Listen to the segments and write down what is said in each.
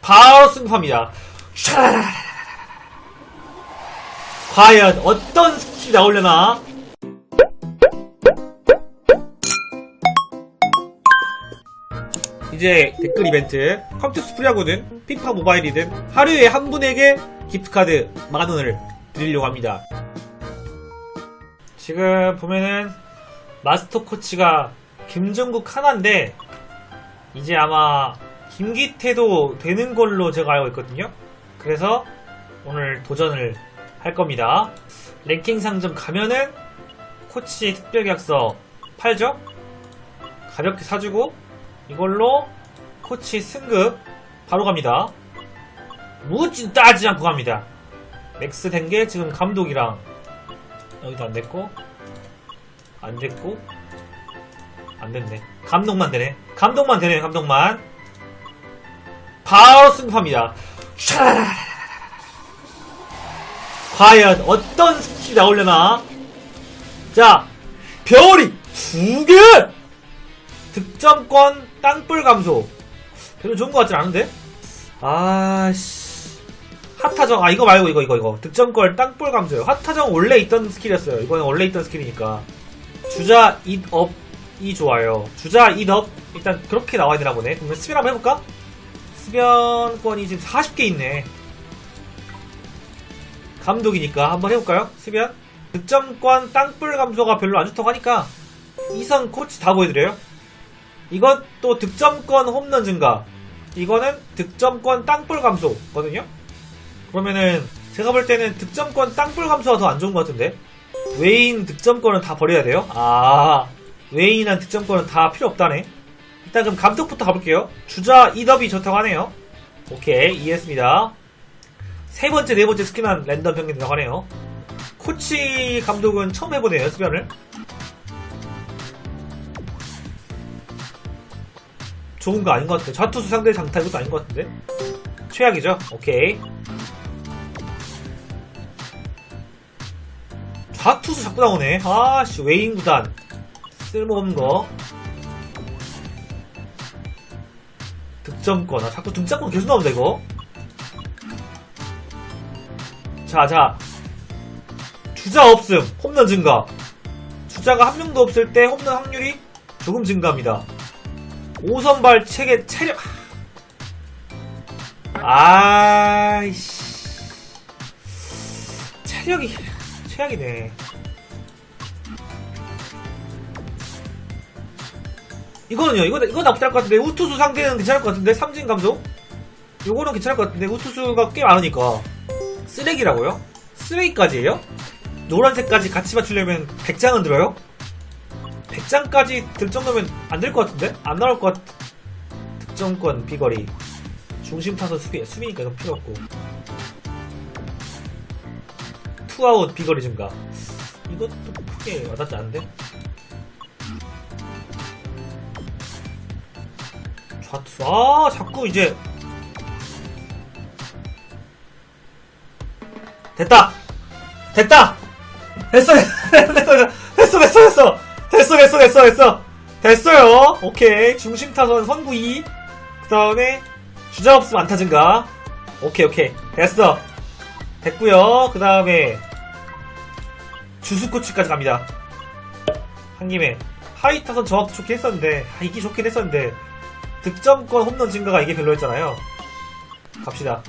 바로 승부합니다. 과연 어떤 스킬이 나오려나? 이제 댓글 이벤트 컴퓨터 스프리하고는 피파 모바일이든 하루에 한 분에게 기프트카드 만 원을 드리려고 합니다. 지금 보면은 마스터 코치가 김정국 하나인데 이제 아마 김기태도 되는 걸로 제가 알고 있거든요. 그래서 오늘 도전을 할 겁니다. 랭킹 상점 가면은 코치 특별 계약서 팔죠? 가볍게 사주고 이걸로 코치 승급 바로 갑니다. 묻지 따지 않고 갑니다. 맥스 된 게 지금 감독이랑 여기도 안 됐고 안 됐고 안 됐네. 감독만 되네. 감독만 되네. 감독만. 바로 승부합니다. 과연 어떤 스킬이 나오려나? 자, 별이 두 개! 득점권 땅불 감소. 별로 좋은 것 같진 않은데? 아씨. 핫타정, 아, 이거 말고 이거, 이거, 이거. 득점권 땅불 감소요. 핫타정 원래 있던 스킬이었어요. 이거는 원래 있던 스킬이니까. 주자 잇업 이 좋아요. 주자 잇업. 일단 그렇게 나와야 되나 보네. 그러면 수변 한번 해볼까? 수변권이 지금 40개 있네. 감독이니까 한번 해볼까요? 수변? 득점권 땅불 감소가 별로 안 좋다고 하니까 이선 코치 다 보여드려요. 이것도 득점권 홈런 증가. 이거는 득점권 땅볼 감소거든요. 그러면은 제가 볼 때는 득점권 땅볼 감소가 더 안 좋은 것 같은데. 외인 득점권은 다 버려야 돼요. 아 외인한 득점권은 다 필요 없다네. 일단 그럼 감독부터 가볼게요. 주자 이더비 좋다고 하네요. 오케이 이해했습니다. 세 번째 네 번째 스킨한 랜덤 병기 들어가네요. 코치 감독은 처음 해보네요 수변을. 좋은 거 아닌 것 같아. 좌투수 상대 장타 이것도 아닌 것 같은데. 최악이죠. 오케이. 좌투수 자꾸 나오네. 아씨 외인 구단 쓸모없는 거. 득점권. 아 자꾸 득점권 계속 나온다 이거. 자, 자. 주자 없음. 홈런 증가. 주자가 한 명도 없을 때 홈런 확률이 조금 증가합니다. 5선발 체계 체력 아이씨 체력이 최악이네 이거는요 이거 이거 나쁘지 않을 것 같은데 우투수 상대는 괜찮을 것 같은데 삼진 감독 요거는 괜찮을 것 같은데 우투수가 꽤 많으니까 쓰레기라고요? 쓰레기까지예요? 노란색까지 같이 맞추려면 100장은 들어요? 100장까지 들 정도면 안 될 것 같은데? 안 나올 것 같... 득점권 비거리 중심 타선 수비, 수비니까 이건 필요 없고 투아웃 비거리 증가 이것도 크게 와닿지 않은데? 좌투. 아 자꾸 이제. 됐다. 됐다. 됐어 됐어 됐어 됐어. 됐어 됐어 됐어. 됐어 됐어 됐어요. 오케이. 중심 타선 선구 2 그 다음에 주자 없으면 안타 증가. 오케이 오케이. 됐어. 됐고요. 그 다음에 주수 코치까지 갑니다. 한 김에. 하이 타선 정확도 좋게 했었는데 아, 이기 좋긴 했었는데 득점권 홈런 증가가 이게 별로였잖아요 갑시다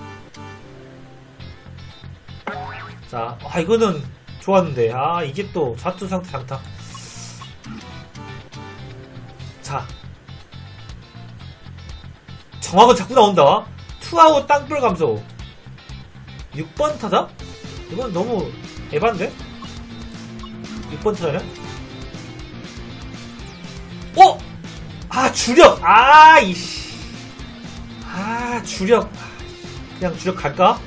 자, 아, 이거는 좋았는데. 아, 이게 또 좌투 상태 장타. 자. 정확은 자꾸 나온다. 투아웃 땅불 감소. 6번 타자? 이건 너무 에반데? 6번 타자냐? 어! 아, 주력! 아, 이씨. 아, 주력. 그냥 주력 갈까?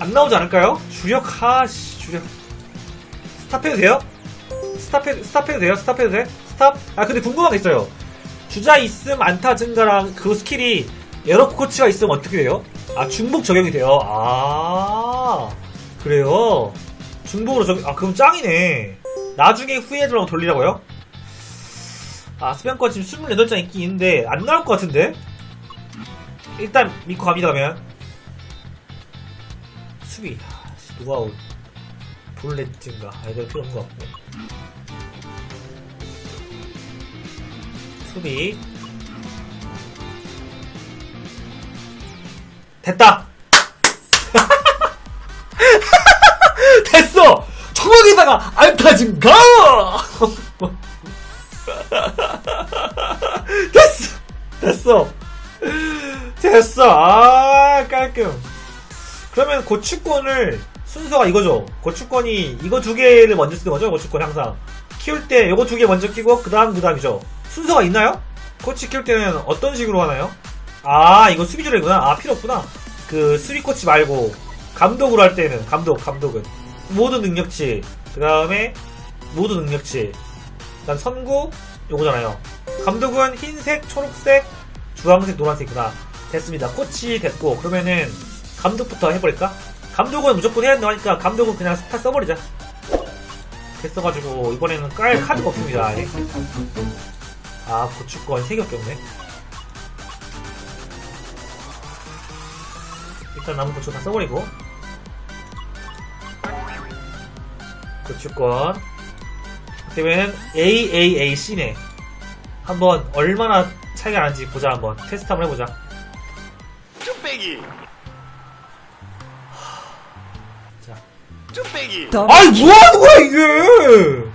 안 나오지 않을까요? 주력 하씨 주력 스탑해도 돼요? 스탑해 스탑해도 돼요? 스탑해도 돼? 스탑? 아 근데 궁금한 게 있어요. 주자 있음 안타 증가랑 그 스킬이 에러 코치가 있으면 어떻게 돼요? 아 중복 적용이 돼요. 아 그래요. 중복으로 적용 아 그럼 짱이네. 나중에 후회해주라고 돌리라고요? 아 수변권 지금 28장 있긴 있는데 안 나올 것 같은데? 일단 믿고 갑니다 그러면. 수비. 아, 올 볼레tin가? 아 이거 필요 없는 것 같고 수비. 됐다! 됐어! 청각에다가 알타진 가 됐어. 됐어. 아 깔끔. 그러면 고추권을 순서가 이거죠. 고추권이 이거 두 개를 먼저 쓰는 거죠? 고추권 항상. 키울 때 이거 두 개 먼저 끼고 그 다음 그 다음이죠. 순서가 있나요? 코치 키울 때는 어떤 식으로 하나요? 아 이거 수비줄이구나. 아 필요 없구나. 그 수비 코치 말고 감독으로 할 때는 감독 감독은. 모든 능력치. 그 다음에 모든 능력치. 그다음 선구 요거잖아요. 감독은 흰색 초록색 주황색 노란색이구나. 됐습니다. 코치 됐고 그러면은 감독부터 해버릴까? 감독은 무조건 해야 된다고 하니까 감독은 그냥 다 써버리자. 됐어가지고 이번에는 깔 카드가 없습니다. 예. 아 고추권 3개밖에 없네. 일단 남은 고추 다 써버리고. 고추권. 그러면 AAAC네. 한번 얼마나 차이가 나는지 보자 한번. 테스트 한번 해보자. 쭈빼기. 자. 쭈빼기. 아이 뭐하는 거야 이게